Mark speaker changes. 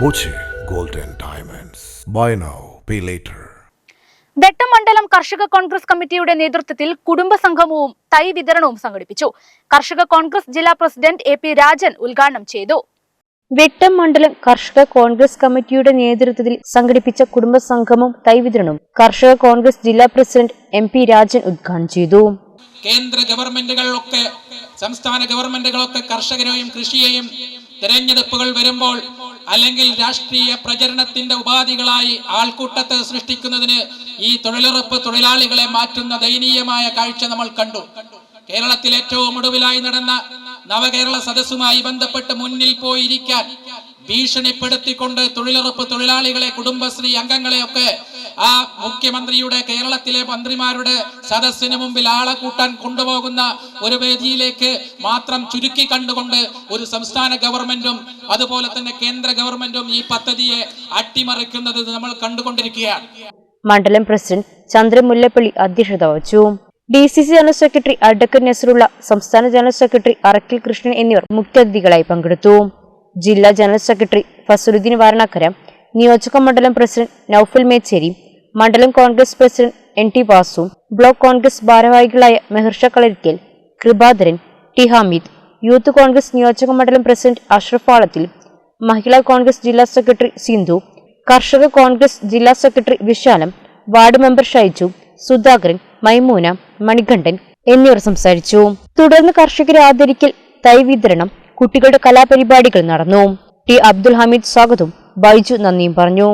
Speaker 1: Boche Golden Diamonds. Buy now, pay later.
Speaker 2: വെട്ടമണ്ഡലം Karshaka Congress കമ്മിറ്റിയുടെ നേതൃത്വത്തിൽ കുടുംബ സംഗമവും തൈ വിതരണവും സംഘടിപ്പിച്ചു കർഷക കോൺഗ്രസ് ജില്ലാ പ്രസിഡന്റ് എ പി രാജൻ ഉദ്ഘാടനം ചെയ്തു
Speaker 3: വെട്ടം മണ്ഡലം കർഷക കോൺഗ്രസ് കമ്മിറ്റിയുടെ നേതൃത്വത്തിൽ സംഘടിപ്പിച്ച കുടുംബസംഗമവും തൈ വിതരണവും കർഷക കോൺഗ്രസ് ജില്ലാ പ്രസിഡന്റ് എം പി രാജൻ ഉദ്ഘാടനം ചെയ്തു
Speaker 4: കേന്ദ്ര ഗവൺമെന്റുകളിലൊക്കെ സംസ്ഥാന ഗവൺമെന്റുകളൊക്കെ കർഷകരെയും കൃഷിയെയും തെരഞ്ഞെടുപ്പുകൾ വരുമ്പോൾ അല്ലെങ്കിൽ രാഷ്ട്രീയ പ്രചരണത്തിന്റെ ഉപാധികളായി ആൾക്കൂട്ടത്തെ സൃഷ്ടിക്കുന്നതിന് ഈ തൊഴിലുറപ്പ് തൊഴിലാളികളെ മാറ്റുന്ന ദയനീയമായ കാഴ്ച നമ്മൾ കണ്ടു. കേരളത്തിൽ ഏറ്റവും ഒടുവിലായി നടന്ന നവകേരള സദസ്സുമായി ബന്ധപ്പെട്ട് മുന്നിൽ പോയിരിക്കാൻ ഭീഷണിപ്പെടുത്തിക്കൊണ്ട് തൊഴിലുറപ്പ് തൊഴിലാളികളെ കുടുംബശ്രീ അംഗങ്ങളെയൊക്കെ ആ മുഖ്യമന്ത്രിയുടെ കേരളത്തിലെ മന്ത്രിമാരുടെ സദസ്സിന് മുമ്പിൽ ആളെ കൂട്ടാൻ കൊണ്ടുപോകുന്ന ഒരു വേദിയിലേക്ക് മാത്രം ചുരുക്കി കണ്ടുകൊണ്ട് ഒരു സംസ്ഥാന ഗവൺമെന്റും അതുപോലെ തന്നെ കേന്ദ്ര ഗവൺമെന്റും ഈ പദ്ധതിയെ അട്ടിമറിക്കുന്നത് നമ്മൾ കണ്ടുകൊണ്ടിരിക്കുകയാണ്.
Speaker 3: മണ്ഡലം പ്രസിഡന്റ് ചന്ദ്രൻ മുല്ലപ്പള്ളി അധ്യക്ഷത വഹിച്ചു. D C C general secretary Adakkan Nasarulla സംസ്ഥാന ജനറൽ സെക്രട്ടറി അറക്കിൽ കൃഷ്ണൻ എന്നിവർ മുഖ്യാതിഥികളായി പങ്കെടുത്തു. ജില്ലാ ജനറൽ സെക്രട്ടറി ഫസലുദ്ദീൻ വാരണക്കര നിയോജക മണ്ഡലം പ്രസിഡന്റ് നൌഫൽ മേച്ചേരി മണ്ഡലം Congress president N T Vasu block Congress ഭാരവാഹികളായ Meharsha Kalarikkal Krupadharan T Hameed youth Congress നിയോജക മണ്ഡലം പ്രസിഡന്റ് അഷ്റഫ് ആളത്തിൽ മഹിളാ കോൺഗ്രസ് ജില്ലാ സെക്രട്ടറി സിന്ധു കർഷക കോൺഗ്രസ് ജില്ലാ secretary Vishalam ward member Shaiju Sudhakaran Maimoona Manikandan എന്നിവർ സംസാരിച്ചു. തുടർന്ന് കർഷകരെ ആദരിക്കൽ തൈ വിതരണം കുട്ടികളുടെ കലാപരിപാടികൾ നടന്നു. ടി അബ്ദുൽ ഹമീദ് സ്വാഗതവും ബൈജു നന്ദിയും പറഞ്ഞു.